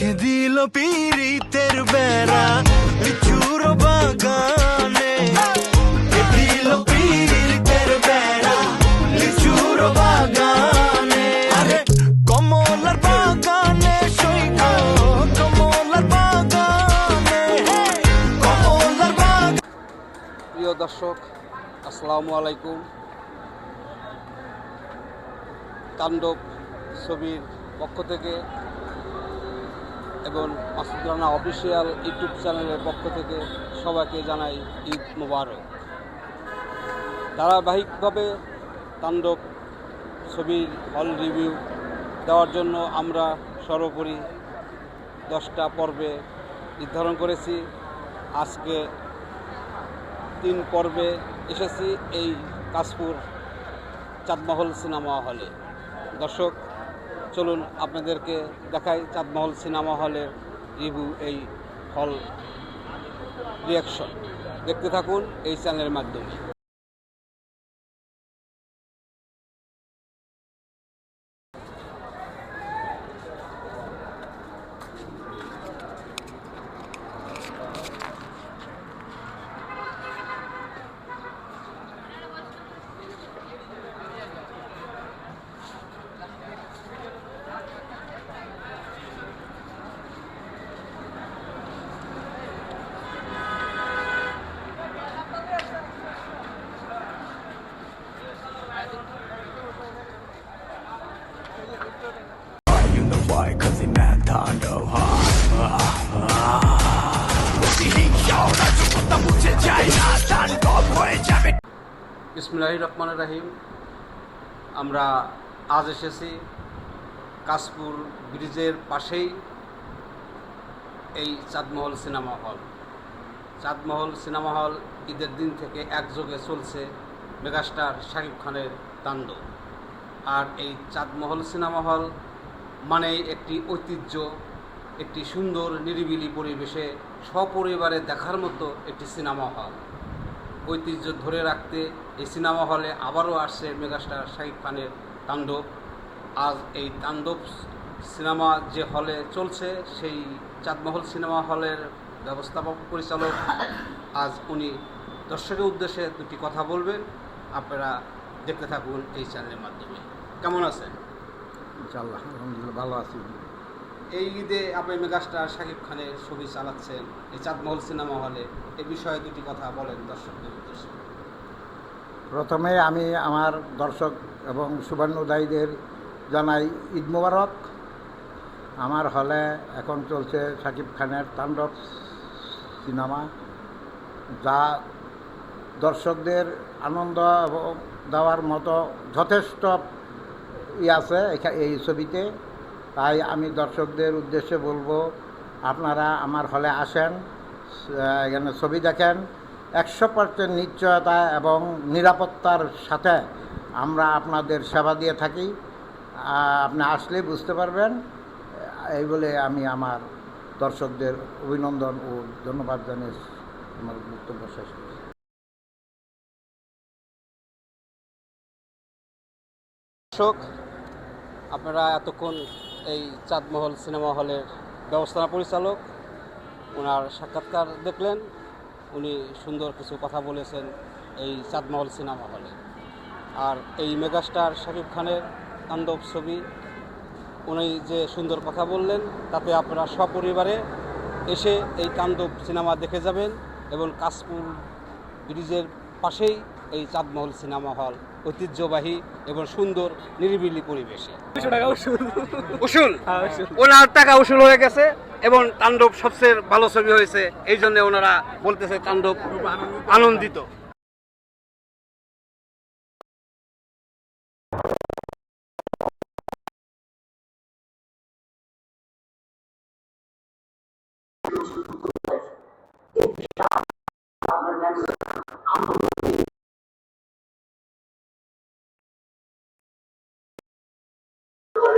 রেখে দিল পিরিতের বেড়া, লিচুর বাগানে। বাগানে প্রিয় দর্শক, আসসালামু আলাইকুম। তাণ্ডব ছবির পক্ষ থেকে এবং মাসুদ রানা অফিসিয়াল ইউটিউব চ্যানেলের পক্ষ থেকে সবাইকে জানাই ঈদ মুবারক। ধারাবাহিকভাবে তাণ্ডব ছবির হল রিভিউ দেওয়ার জন্য আমরা সর্বোপরি দশটা পর্বে নির্ধারণ করেছি। আজকে তিন পর্বে এসেছি এই কাশপুর চাঁদমহল সিনেমা হলে। দর্শক চলুন আপনাদেরকে দেখাই চাঁদমহল সিনেমা হলের রিভিউ, এই হল রিয়াকশন দেখতে থাকুন এই চ্যানেলের মাধ্যমে। ইসমিল্লাহ রহমান রাহিম। আমরা আজ এসেছি কাশপুর ব্রিজের পাশেই এই Chandmahal cinema hall. Chandmahal cinema hall ঈদের দিন থেকে একযোগে চলছে মেগাস্টার শাকিব খানের তাণ্ডব। আর এই চাঁদমহল সিনেমা হল মানেই একটি ঐতিহ্য, একটি সুন্দর নিরিবিলি পরিবেশে সপরিবারে দেখার মতো একটি সিনেমা হল। ঐতিহ্য ধরে রাখতে এই সিনেমা হলে আবারও আসছে মেগাস্টার শাকিব খানের তাণ্ডব। আজ এই তাণ্ডব সিনেমা যে হলে চলছে, সেই চাঁদমহল সিনেমা হলের ব্যবস্থাপক, পরিচালক, আজ উনি দর্শকের উদ্দেশ্যে দুটি কথা বলবেন। আপনারা দেখতে থাকুন এই চ্যানেলের মাধ্যমে। কেমন আছেন? ইনশাল্লাহ আলহামদুলিল্লাহ, ভালো আছি। এই ঈদে আপনি মেগাস্টার শাকিব খানের ছবি চালাচ্ছেন এই চাঁদমহল সিনেমা হলে। এ বিষয়ে দুটি কথা বলেন দর্শকদের উদ্দেশ্যে। প্রথমে আমি আমার দর্শক এবং সুবর্ণোদয়ীদের জানাই ঈদ মোবারক। আমার হলে এখন চলছে সাকিব খানের তাণ্ডব সিনেমা, যা দর্শকদের আনন্দ দেওয়ার মতো যথেষ্ট ই আছে এই ছবিতে। তাই আমি দর্শকদের উদ্দেশ্যে বলব, আপনারা আমার হলে আসেন, এখানে ছবি দেখেন। একশো পার্সেন্ট নিশ্চয়তা এবং নিরাপত্তার সাথে আমরা আপনাদের সেবা দিয়ে থাকি। আপনি আসলেই বুঝতে পারবেন, এই বলে আমি আমার দর্শকদের অভিনন্দন ও ধন্যবাদ জানিয়ে আমার বক্তব্য শেষ করছি। দর্শক, আপনারা এতক্ষণ এই চাঁদমহল সিনেমা হলের ব্যবস্থাপনা পরিচালক। ওনার সাক্ষাৎকার দেখলেন। উনি সুন্দর কিছু কথা বলেছেন এই চাঁদমহল সিনেমা হলে। আর এই মেগাস্টার শাকিব খানের তাণ্ডব ছবি, উনি যে সুন্দর কথা বললেন, তাতে আপনারা সপরিবারে এসে এই তাণ্ডব সিনেমা দেখে যাবেন এবং কাশপুর ব্রিজের পাশেই এই চাঁদমহল সিনেমা হল ঐতিহ্যবাহী এবং সুন্দর নিরিবিলি পরিবেশে। উসুল। ওনার টাকা উসুল হয়ে গেছে এবং তাণ্ডব সবচেয়ে ভালো ছবি হয়েছে এই জন্য ওনারা বলতেছে তাণ্ডব আনন্দিত। আমরা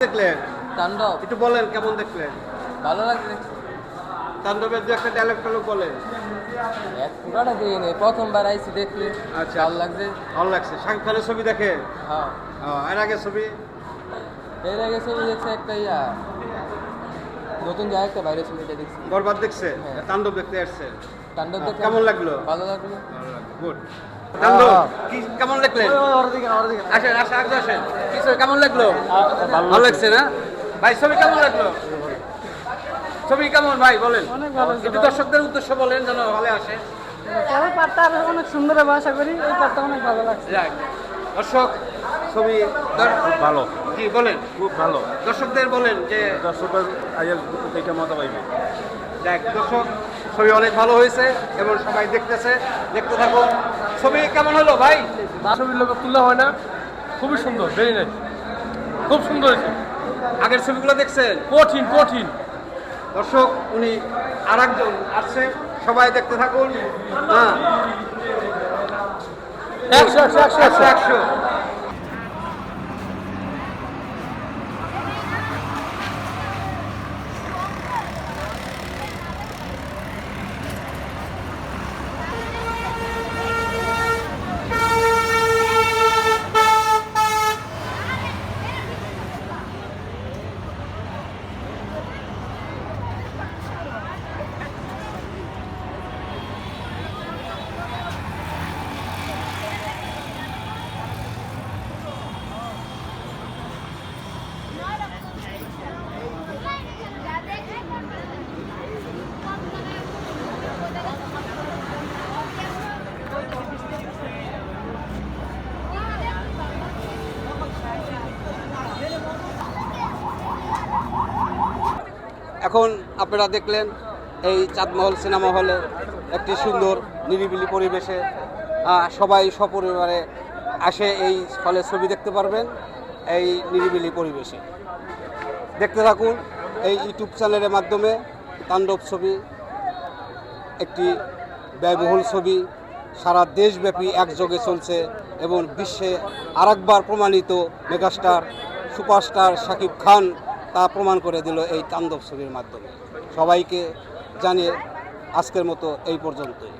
দেখলেন? তাণ্ডব। একটু বলেন কেমন দেখলেন? ভালো লাগছে। তাণ্ডবের দু একটা ডায়লগ টালগ বলেন। পুরাটা দিন প্রথমবার আইসি দেখলে আচ্ছা। ভালো লাগছে? ভালো লাগছে। শাকিব ছবি দেখে হ্যাঁ। এর আগে ছবি? এর আগে ছবি দেখছে একটা ইয়া। নতুন জায়গা একটা বাইরে ছবি এটা দেখছি। বরবাদ দেখছে? হ্যাঁ। তাণ্ডব দেখতে আসছে। তাণ্ডব দেখে কেমন লাগল? ভালো লাগল। গুড তাণ্ডব কি কেমন দেখলেন আসেন আসেন আসেন। কি ছবি কেমন লাগল? ভালো লাগছে না? ভাই ছবি কেমন লাগল? ছবি কেমন ভাই বলেন? অনেক ভালো একটু। দর্শকদের উদ্দেশ্যে বলেন যেন ভালো আসে। আরও অনেক সুন্দর হবে আশা করি। এই অনেক ভালো লাগছে। দর্শক ছবি খুব ভালো। জি বলেন। খুব ভালো। দর্শকদের বলেন যে দর্শকের আজের দেখে মতো পাইবে। দেখ দর্শক ছবি অনেক ভালো হয়েছে এবং সবাই দেখতেছে। দেখতে থাকুন। ছবি কেমন হলো ভাই? ছবির লোক তুলা হয় না। খুবই সুন্দর ভেরি নাইস খুব সুন্দর হয়েছে। আগের ছবিগুলো দেখছেন? কঠিন কঠিন। দর্শক উনি আর একজন আসছে সবাই দেখতে থাকুন। হ্যাঁ। একশো একশো। একশো একশো। এখন আপনারা দেখলেন এই চাঁদমহল সিনেমা হলে একটি সুন্দর নিরিবিলি পরিবেশে সবাই সপরিবারে আসে এই হলে ছবি দেখতে পারবেন, এই নিরিবিলি পরিবেশে। দেখতে থাকুন এই ইউটিউব চ্যানেলের মাধ্যমে তাণ্ডব ছবি, একটি ব্যয়বহুল ছবি, সারা দেশব্যাপী একযোগে চলছে এবং বিশ্বে আরেকবার প্রমাণিত মেগাস্টার, সুপারস্টার শাকিব খান তা প্রমাণ করে দিল এই তাণ্ডব ছবির মাধ্যমে। সবাইকে জানিয়ে আজকের মতো এই পর্যন্তই।